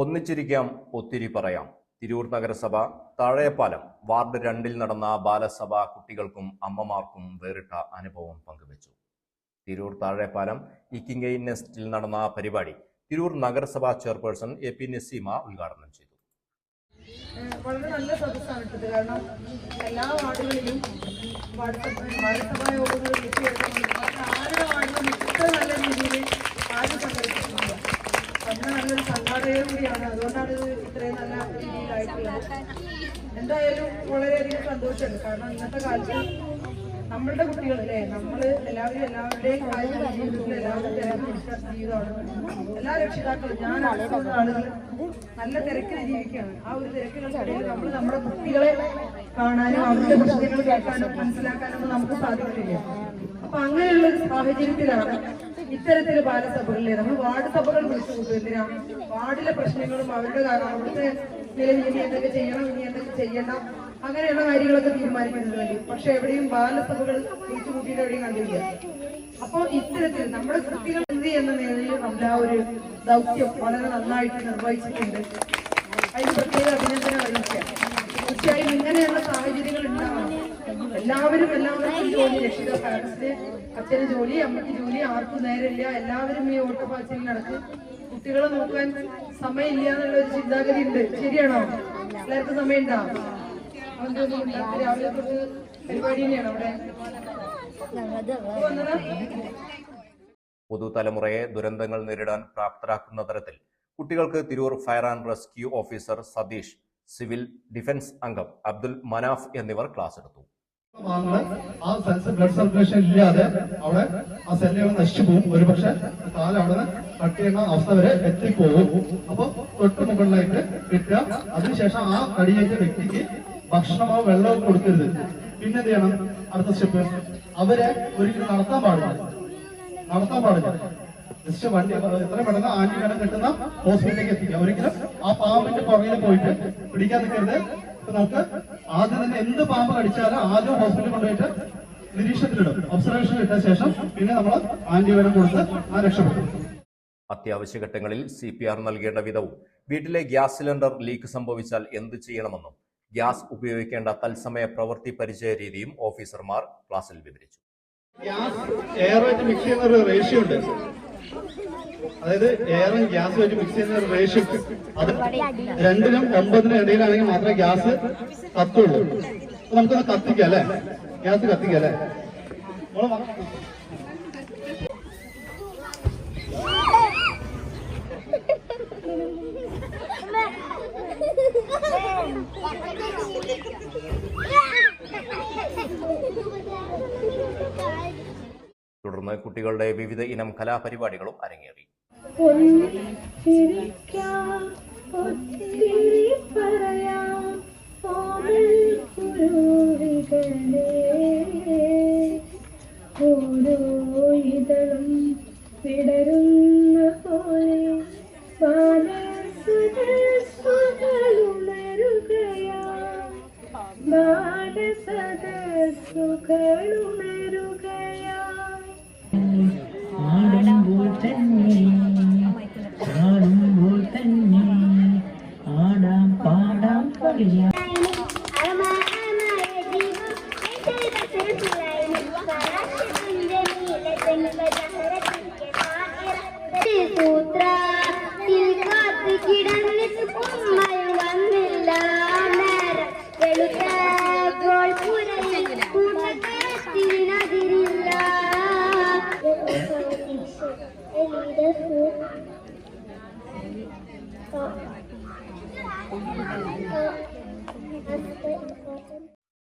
ഒന്നിച്ചിരിക്കാം ഒത്തിരി പറയാം. തിരൂർ നഗരസഭ താഴേപ്പാലം. വാർഡ് രണ്ടിൽ നടന്ന ബാലസഭ കുട്ടികൾക്കും അമ്മമാർക്കും വേറിട്ട അനുഭവം പങ്കുവച്ചു. തിരൂർ താഴേപ്പാലം ഇക്കിംഗൈ നെസ്റ്റിൽ നടന്ന പരിപാടി തിരൂർ നഗരസഭാ ചെയർപേഴ്സൺ എ പി നസീമ ഉദ്ഘാടനം ചെയ്തു. വളരെ നല്ല സദസ്സാണ് ഇട്ടത്. കാരണം എല്ലാ വാർഡുകളിലും വാർഡ് സഭ വാർഡസഭാ യോഗങ്ങൾ ആരുടെ വാർഡിലും ഇത്ര നല്ല രീതിയിൽ ആരും സംഘടിപ്പിക്കുന്നില്ല അതിന് നല്ലൊരു സംഘാടകരും കൂടിയാണ്. അതുകൊണ്ടാണ് ഇത് ഇത്രയും നല്ല രീതിയിലായിട്ടുള്ളത്. എന്തായാലും വളരെയധികം സന്തോഷമുണ്ട്. കാരണം ഇന്നത്തെ കാലത്ത് നമ്മളുടെ കുട്ടികൾ അല്ലേ? നമ്മൾ എല്ലാവരും എല്ലാവരുടെയും കാര്യം ജീവിതത്തിൽ എല്ലാവരും ജീവിതമാണ്. എല്ലാ രക്ഷിതാക്കളും ഞാൻ അടുത്തുള്ള ആളുകൾ നല്ല തിരക്കിൽ ജീവിക്കുകയാണ്. ആ ഒരു തിരക്കുകൾക്കിടയിൽ നമ്മൾ നമ്മുടെ കുട്ടികളെ കാണാനും അവരുടെ പ്രശ്നങ്ങൾ കേൾക്കാനും മനസ്സിലാക്കാനും നമുക്ക് സാധിക്കില്ല അപ്പൊ അങ്ങനെയുള്ള ഒരു സാഹചര്യത്തിലാണ് ഇത്തരത്തിൽ ബാലസഭകളിലെ നമ്മൾ വാർഡ് സഭകൾ വിളിച്ചു കൂട്ടും. വാർഡിലെ പ്രശ്നങ്ങളും അവരുടെ അവിടുത്തെ നിലവിൽ ഇനി എന്തൊക്കെ ചെയ്യണം ഇനി എന്തൊക്കെ ചെയ്യണം അങ്ങനെയുള്ള കാര്യങ്ങളൊക്കെ തീരുമാനിക്കുന്നത് വേണ്ടി. പക്ഷെ എവിടെയും ബാലസഭകൾ വിളിച്ചു കൂട്ടിയിട്ട് എവിടെയും കണ്ടില്ല. അപ്പോൾ ഇത്തരത്തിൽ നമ്മുടെ എന്ത് എന്ന നിലയിൽ നമ്മുടെ ആ ഒരു ദൗത്യം വളരെ നന്നായിട്ട് നിർവഹിച്ചിട്ടുണ്ട്. അതിന് പ്രത്യേക അഭിനന്ദനം എല്ലാവരും എല്ലാവർക്കും ജോലി രക്ഷിതാക്കളെ അച്ഛന് ജോലി അമ്മയ്ക്ക് ജോലി ആർക്കും നേരമില്ല. എല്ലാവരും ഈ ഓട്ടപ്പാച്ചിൽ നടക്കും. കുട്ടികളെ നോക്കാൻ സമയമില്ല എന്നുള്ള ഒരു ചിന്താഗതി ഉണ്ട്. ശരിയാണോ? എല്ലാവർക്കും സമയം തൊട്ട് പരിപാടി തന്നെയാണ് അവിടെ? പുതുതലമുറയെ ദുരന്തങ്ങൾ നേരിടാൻ പ്രാപ്തരാക്കുന്ന തരത്തിൽ കുട്ടികൾക്ക് Tirur fire and rescue officer Satheesh civil defence അംഗം അബ്ദുൽ മനാഫ് എന്നിവർ ക്ലാസ് എടുത്തു. ആ സെൽസ് ബ്ലഡ് സർക്കുലേഷൻ ഇല്ലാതെ അവിടെ ആ സെല്ലുകൾ നശിച്ചു പോകും. ഒരുപക്ഷെ കാലം അവിടെ കട്ട് ചെയ്യുന്ന അവസ്ഥ വരെ എത്തിപ്പോകും. അപ്പൊ തൊട്ട് മുകളിലായിട്ട് കിട്ടുക. അതിനുശേഷം ആ കടിയേറ്റ വ്യക്തിക്ക് ഭക്ഷണമോ വെള്ളമോ കൊടുക്കരുത്. പിന്നെ എന്ത് ചെയ്യണം? അടുത്ത സ്റ്റെപ്പ്. അവരെ ഒരിക്കലും നടത്താൻ പാടില്ല. നടത്താൻ പാടില്ല. ജസ്റ്റ് വണ്ടി എത്ര പെട്ടെന്ന് ആന്റി കടം കിട്ടുന്ന ഹോസ്പിറ്റലിലേക്ക് എത്തിക്കുക. ഒരിക്കലും ആ പാമ്പിന്റെ പുറകിൽ പോയിട്ട് പിടിക്കാൻ നിൽക്കരുത്. നമുക്ക് ആദ്യം തന്നെ എന്ത് പാമ്പ് കടിച്ചാലും ആദ്യം ഹോസ്പിറ്റലിൽ കൊണ്ടുപോയിട്ട് നിരീക്ഷണത്തിലിടും. ഒബ്സർവേഷൻ ഇട്ട ശേഷം പിന്നെ നമ്മൾ ആന്റിബയോട്ടിക് കൊടുത്ത് ആ രക്ഷപ്പെടും. അത്യാവശ്യ ഘട്ടങ്ങളിൽ സി പി ആർ നൽകേണ്ട വിധവും വീട്ടിലെ ഗ്യാസ് സിലിണ്ടർ ലീക്ക് സംഭവിച്ചാൽ എന്ത് ചെയ്യണമെന്നും ഗ്യാസ് ഉപയോഗിക്കേണ്ട തത്സമയ പ്രവൃത്തി പരിചയ രീതിയും ഓഫീസർമാർ ക്ലാസ്സിൽ വിവരിച്ചു. ഗ്യാസ് എയറുമായിട്ട് മിക്സ് ചെയ്യുന്ന ഒരു റേഷ്യോ ഉണ്ട്. അതായത് എയറും ഗ്യാസും വെച്ച് മിക്സ് ചെയ്യുന്ന ഒരു റേഷ്യോ അത് രണ്ടിനും ഒമ്പതിനും ഇടയിലാണെങ്കിൽ മാത്രമേ ഗ്യാസ് കത്തുള്ളൂ. അപ്പൊ നമുക്കത് കത്തിക്കാം അല്ലേ? ഗ്യാസ് കത്തിക്കാം അല്ലേ? തുടർന്ന് കുട്ടികളുടെ വിവിധ ഇനം കലാപരിപാടികളും അരങ്ങേറി. ചിരിക്കാം ഒത്തിരി പറയാം ഓമൽ കുരുവികളെ ഓരോ ഇതളും വിടരുന്ന പോലെ ബാലസദസ്സുകളുണരുകയാം ബാലസദസ്സുകളുണരുകയാം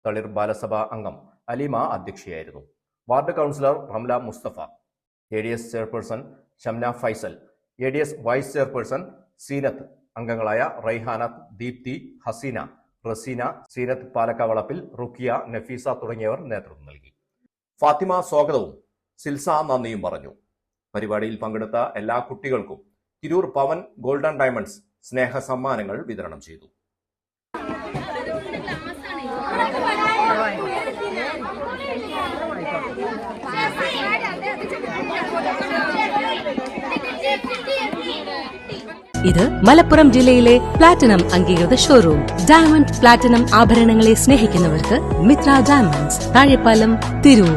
തളിർ ബാലസഭാ അംഗം Alima അധ്യക്ഷയായിരുന്നു. Ward councillor Ramla Musthafa A D S chairperson Shamna Faisal A D S vice chairperson Seenath അംഗങ്ങളായ റൈഹാനത്ത് ദീപ്തി ഹസീന റസീന സീനത്ത് പാലക്കവളപ്പിൽ റുക്കിയ നഫീസ തുടങ്ങിയവർ നേതൃത്വം നൽകി. ഫാത്തിമ സ്വാഗതവും സിൽസ നന്ദിയും പറഞ്ഞു. പരിപാടിയിൽ പങ്കെടുത്ത എല്ലാ കുട്ടികൾക്കും തിരൂർ പവൻ ഗോൾഡൻ ഡയമണ്ട്സ് സ്നേഹ സമ്മാനങ്ങൾ വിതരണം ചെയ്തു. ഇത് മലപ്പുറം ജില്ലയിലെ പ്ലാറ്റിനം അംഗീകൃത ഷോറൂം ഡയമണ്ട് പ്ലാറ്റിനം ആഭരണങ്ങളെ സ്നേഹിക്കുന്നവർക്ക് മിത്ര ഡയമണ്ട്സ് താഴെപ്പാലം തിരൂർ.